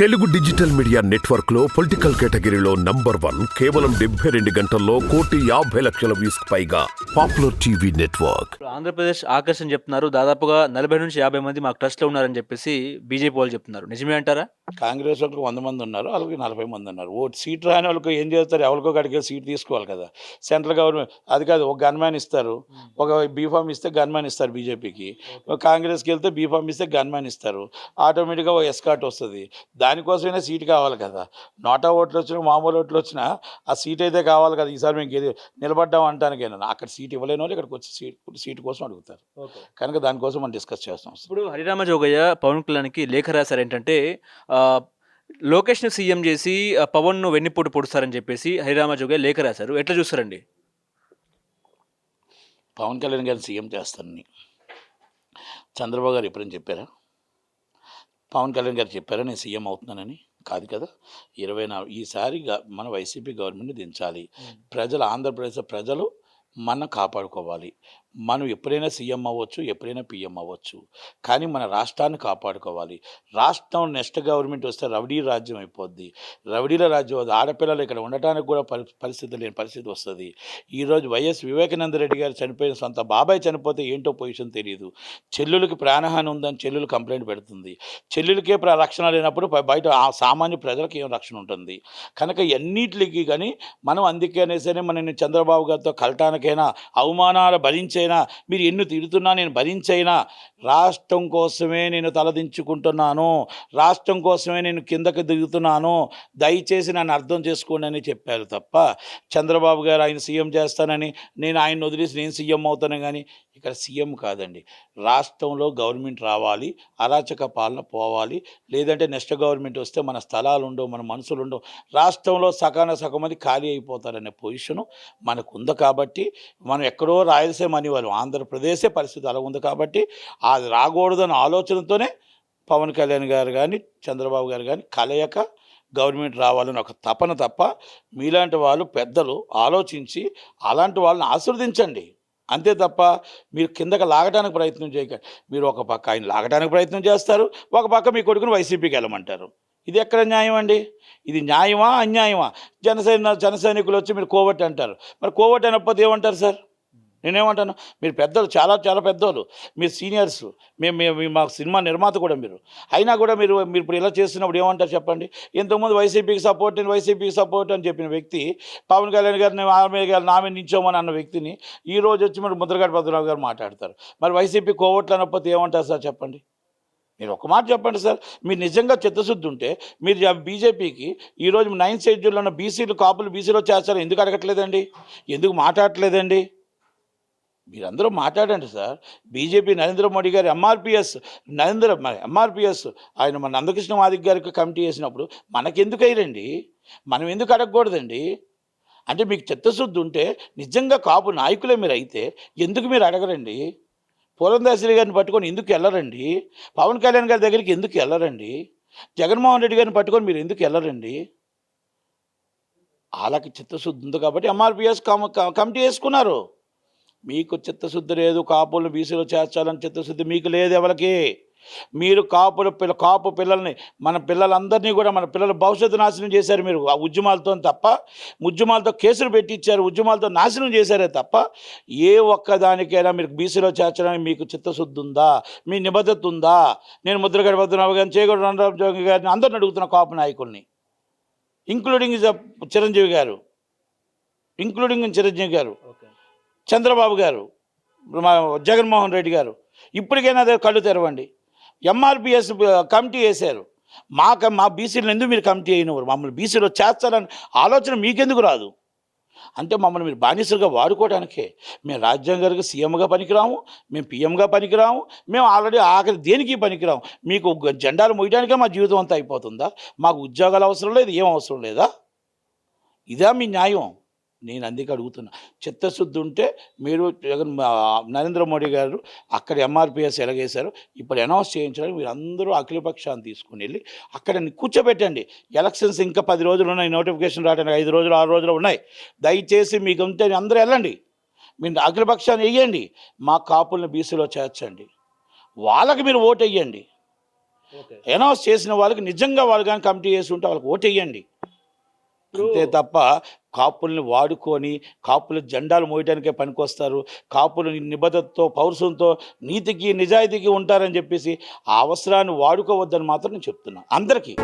Telugu digital media నెట్వర్క్లో political కేటగిరీలో number one కేవలం డెబ్బై రెండు గంటల్లో కోటి యాభై లక్షల వ్యూస్ పైగా పాపులర్ టీవీ నెట్వర్క్. ఆంధ్రప్రదేశ్ ఆకర్షణ చెప్తున్నారు. దాదాపుగా నలభై నుంచి యాభై మంది మాకు ట్రస్ట్లో ఉన్నారని చెప్పేసి బీజేపీ వాళ్ళు చెప్తున్నారు. నిజమే అంటారా? కాంగ్రెస్ వాళ్ళకి వంద మంది ఉన్నారు వాళ్ళకి నలభై మంది ఉన్నారు. ఓటు సీట్ రాని వాళ్ళకి ఏం చేస్తారు? ఎవరికో గడికే సీట్ తీసుకోవాలి కదా. సెంట్రల్ గవర్నమెంట్ అది కాదు ఒక గన్మ్యాన్ ఇస్తారు. ఒక బీఫామ్ ఇస్తే గన్మ్యాన్ ఇస్తారు బీజేపీకి. కాంగ్రెస్కి వెళ్తే బీఫామ్ ఇస్తే గన్మ్యాన్ ఇస్తారు. ఆటోమేటిక్గా ఒక ఎస్కాట్ వస్తుంది. దానికోసమైనా సీట్ కావాలి కదా. నోటా ఓట్లు వచ్చినా మామూలు ఓట్లు వచ్చినా ఆ సీట్ అయితే కావాలి కదా. ఈసారి మేము నిలబడ్డాం అంటానికైనా అక్కడ సీట్ ఇవ్వలేని వాళ్ళు ఇక్కడికి వచ్చి సీట్ సీట్ కోసం అడుగుతారు. కనుక దానికోసం మనం డిస్కస్ చేస్తాం ఇప్పుడు హరిరామ జోగయ్య పవన్ కళ్యాణ్కి లేఖ రాశారు ఏంటంటే లోకేష్ను సీఎం చేసి పవన్ను వెన్నుపోటు పొడుస్తారని చెప్పేసి హరిరామ లేఖ రాశారు. ఎట్లా చూస్తారండి? పవన్ కళ్యాణ్ గారిని సీఎం చేస్తానని. చంద్రబాబు గారు ఎప్పుడైనా చెప్పారా? పవన్ కళ్యాణ్ గారు చెప్పారా నేను సీఎం అవుతున్నానని? కాదు కదా. ఇరవై నాలుగు ఈసారి మన వైసీపీ గవర్నమెంట్ దించాలి. ప్రజలు ఆంధ్రప్రదేశ్ ప్రజలు మనం కాపాడుకోవాలి. మనం ఎప్పుడైనా సీఎం అవ్వచ్చు ఎప్పుడైనా పిఎం అవ్వచ్చు. కానీ మన రాష్ట్రాన్ని కాపాడుకోవాలి. రాష్ట్రం నెక్స్ట్ గవర్నమెంట్ వస్తే రవడీ రాజ్యం అయిపోద్ది. రౌడీల రాజ్యం అది ఆడపిల్లలు ఇక్కడ ఉండటానికి కూడా పరి పరిస్థితి లేని పరిస్థితి వస్తుంది. ఈరోజు వైఎస్ వివేకానంద రెడ్డి గారు చనిపోయిన సొంత బాబాయ్ చనిపోతే ఏంటో పొజిషన్ తెలియదు చెల్లులకి ప్రాణహాని ఉందని చెల్లెలు కంప్లైంట్ పెడుతుంది. చెల్లెలకే ప్ర- రక్షణ లేనప్పుడు బయట సామాన్య ప్రజలకు ఏం రక్షణ ఉంటుంది? కనుక ఎన్నిటికి కానీ మనం అందుకే అనేసరి మన చంద్రబాబు గారితో కలటానికైనా అవమానాలు భరించే భరించైనా మీరు ఎన్ని తిడుతున్నా నేను భరించైనా రాష్ట్రం కోసమే నేను తలదించుకుంటున్నాను రాష్ట్రం కోసమే నేను కిందకి దిగుతున్నాను దయచేసి నన్ను అర్థం చేసుకోండి అని చెప్పారు తప్ప చంద్రబాబు గారు ఆయన సీఎం చేస్తానని నేను ఆయన వదిలేసి నేను సీఎం అవుతాను కానీ ఇక్కడ సీఎం కాదండి. రాష్ట్రంలో గవర్నమెంట్ రావాలి అరాచక పాలన పోవాలి లేదంటే నెక్స్ట్ గవర్నమెంట్ వస్తే మన స్థలాలు ఉండవు మన మనుషులు ఉండవు. రాష్ట్రంలో సకాన సగం మంది ఖాళీ అయిపోతారనే పొజిషను మనకు ఉంది కాబట్టి మనం ఎక్కడో రాయలసీమ అనేవాళ్ళం ఆంధ్రప్రదేశే పరిస్థితి అలా ఉంది కాబట్టి అది రాకూడదన్న ఆలోచనతోనే పవన్ కళ్యాణ్ గారు కానీ చంద్రబాబు గారు కానీ కలయక గవర్నమెంట్ రావాలని ఒక తపన తప్ప మీలాంటి వాళ్ళు పెద్దలు ఆలోచించి అలాంటి వాళ్ళని ఆశీర్వదించండి. అంతే తప్ప మీరు కిందకి లాగడానికి ప్రయత్నం చేయక మీరు ఒక పక్క ఆయన లాగడానికి ప్రయత్నం చేస్తారు ఒక పక్క మీ కొడుకుని వైసీపీకి వెళ్ళమంటారు. ఇది ఎక్కడ న్యాయం అండి? ఇది న్యాయమా అన్యాయమా? జనసైన జన సైనికులు వచ్చి మీరు కోవట్ అంటారు. మరి కోవట్ అనకపోతే ఏమంటారు సార్? నేనేమంటాను మీరు పెద్దలు చాలా చాలా పెద్దోళ్ళు. మీరు సీనియర్స్. మేము మేము మీ- మా సినిమా నిర్మాత కూడా మీరు. అయినా కూడా మీరు మీరు ఇప్పుడు ఇలా చేస్తున్నప్పుడు ఏమంటారు చెప్పండి? ఇంతకుముందు వైసీపీకి సపోర్ట్ నేను వైసీపీకి సపోర్ట్ అని చెప్పిన వ్యక్తి పవన్ కళ్యాణ్ గారిని ఆమె గారు నామే నించోమని అన్న వ్యక్తిని ఈ రోజు వచ్చి మరి ముద్రగడ పద్మనాభ గారు మాట్లాడతారు. మరి వైసీపీ కోవట్లు అనకపోతే ఏమంటారు సార్ చెప్పండి? మీరు ఒక మాట చెప్పండి సార్. మీరు నిజంగా చిత్తశుద్ధి ఉంటే మీరు బీజేపీకి ఈరోజు నైన్త్ షెడ్యూల్లో ఉన్న బీసీలు కాపులు బీసీలో చేస్తారు. ఎందుకు అడగట్లేదండి? ఎందుకు మాట్లాడట్లేదండి? మీరందరూ మాట్లాడండి సార్. బీజేపీ నరేంద్ర మోడీ గారి ఎంఆర్పిఎస్ నరేంద్ర మన ఎంఆర్పిఎస్ ఆయన మన నందకృష్ణ మాదిక్ గారికి కమిటీ వేసినప్పుడు మనకెందుకు అయ్యండి మనం ఎందుకు అడగకూడదండి? అంటే మీకు చిత్తశుద్ధి ఉంటే నిజంగా కాపు నాయకులే మీరు అయితే ఎందుకు మీరు అడగరండి? పూలందాసిరి గారిని పట్టుకొని ఎందుకు వెళ్ళరండి పవన్ కళ్యాణ్ గారి దగ్గరికి ఎందుకు వెళ్ళరండి జగన్మోహన్ రెడ్డి గారిని పట్టుకొని మీరు ఎందుకు వెళ్ళరండి వాళ్ళకి చిత్తశుద్ధి ఉంది కాబట్టి ఎంఆర్పిఎస్ కమ కమిటీ వేసుకున్నారు. మీకు చిత్తశుద్ధి లేదు కాపులను బీసీలో చేర్చాలని చిత్తశుద్ధి మీకు లేదు ఎవరికి? మీరు కాపుల పిల్ల కాపు పిల్లల్ని మన పిల్లలందరినీ కూడా మన పిల్లల భవిష్యత్తు నాశనం చేశారు మీరు. ఆ ఉద్యమాలతో తప్ప ఉద్యమాలతో కేసులు పెట్టించారు ఉద్యమాలతో నాశనం చేశారే తప్ప ఏ ఒక్కదానికైనా మీరు బీసీలో చేర్చడానికి మీకు చిత్తశుద్ధి ఉందా? మీ నిబద్ధత ఉందా? నేను ముద్రగడ పద్మనాభ గారిని చేగొడ రంగరామ గారిని అందరిని అడుగుతున్న కాపు నాయకుల్ని. ఇంక్లూడింగ్ చిరంజీవి గారు. ఇంక్లూడింగ్ చిరంజీవి గారు. చంద్రబాబు గారు మా జగన్మోహన్ రెడ్డి గారు ఇప్పటికైనా అదే కళ్ళు తెరవండి. ఎంఆర్పిఎస్ కమిటీ వేశారు. మా మా బీసీలను ఎందుకు మీరు కమిటీ అయినవారు మమ్మల్ని బీసీలో చేస్తారని ఆలోచన మీకెందుకు రాదు? అంటే మమ్మల్ని మీరు బానిసలుగా వాడుకోవడానికే. మేము రాజ్యాంగారికి సీఎంగా పనికిరాము మేము పిఎంగా పనికిరాము మేము ఆల్రెడీ ఆఖరి దేనికి పనికిరాము? మీకు జెండాలు మోయడానికే మా జీవితం అంతా అయిపోతుందా? మాకు ఉద్యోగాలు అవసరం లేదు? ఏం అవసరం లేదా? ఇదా మీ న్యాయం. నేను అందుకే అడుగుతున్నా. చిత్తశుద్ధి ఉంటే మీరు జగన్ నరేంద్ర మోడీ గారు అక్కడ ఎంఆర్పిఎస్ ఎలాగేశారు ఇప్పుడు అనౌన్స్ చేయించడానికి మీరు అందరూ అఖిలపక్షాన్ని తీసుకుని వెళ్ళి అక్కడ కూర్చోబెట్టండి. ఎలక్షన్స్ ఇంకా పది రోజులు ఉన్నాయి. నోటిఫికేషన్ రావడానికి ఐదు రోజులు ఆరు రోజులు ఉన్నాయి. దయచేసి మీకు ఉంటే అందరూ వెళ్ళండి. మీరు అఖిలపక్షాన్ని వేయండి మా కాపుల్ని బీసీలో చేర్చండి. వాళ్ళకి మీరు ఓటు వేయండి అనౌన్స్ చేసిన వాళ్ళకి నిజంగా వాళ్ళు కానీ కమిటీ చేసి ఉంటే వాళ్ళకి ఓటు వేయండి అంతే తప్ప కాపుల్ని వాడుకొని కాపుల జెండాలు మోయడానికే పనికొస్తారు కాపులు నిబద్ధతతో పౌరుషంతో నీతికి నిజాయితీకి ఉంటారని చెప్పేసి ఆ అవసరాన్ని వాడుకోవద్దని మాత్రం నేను చెప్తున్నా. అందరికీ.